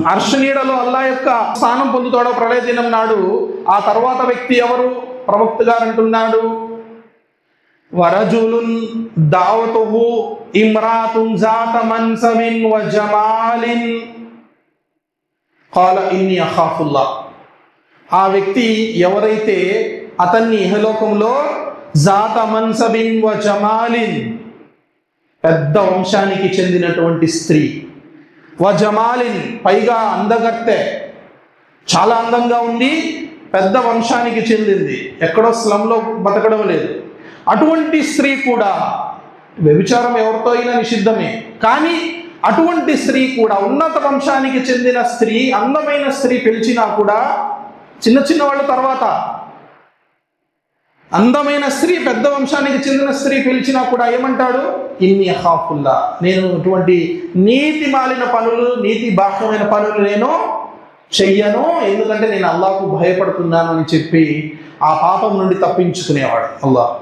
అర్షనీడలో అల్లా యొక్క స్థానం పొందుతాడో ప్రళయ దినం నాడు ఆ తర్వాత వ్యక్తి ఎవరు? ప్రవక్త గారు అంటున్నాడు. వరజులున్ దావతుహు ఇమ్రాతున్ జాత మన్సమిన్ వ జమాలిన్. కాల ఇన్ని అఖాఫుల్లా. ఆ వ్యక్తి ఎవరైతే అతన్ని ఇహలోకంలో జాత మన్సబిన్ వ జమాలిన్ పెద్ద వంశానికి చెందినటువంటి స్త్రీ. వ పైగా అందగత్తె. చాలా అందంగా ఉండి పెద్ద వంశానికి చెందింది. ఎక్కడో స్లంలో బతకడం లేదు. అటువంటి స్త్రీ కూడా వ్యభిచారం ఎవరితో అయినా నిషిద్ధమే. కానీ అటువంటి స్త్రీ కూడా ఉన్నత వంశానికి చెందిన స్త్రీ అందమైన స్త్రీ పిలిచినా కూడా చిన్న చిన్న వాళ్ళ తర్వాత అందమైన స్త్రీ పెద్ద వంశానికి చెందిన స్త్రీ పిలిచినా కూడా ఏమంటాడు? ఇన్ని హాఫుల్లా నేను ఇటువంటి నీతి మాలిన పనులు నీతి బాహ్యమైన పనులు నేను చెయ్యను. ఎందుకంటే నేను అల్లాకు భయపడుతున్నాను అని చెప్పి ఆ పాపం నుండి తప్పించుకునేవాడు. అల్లాహ్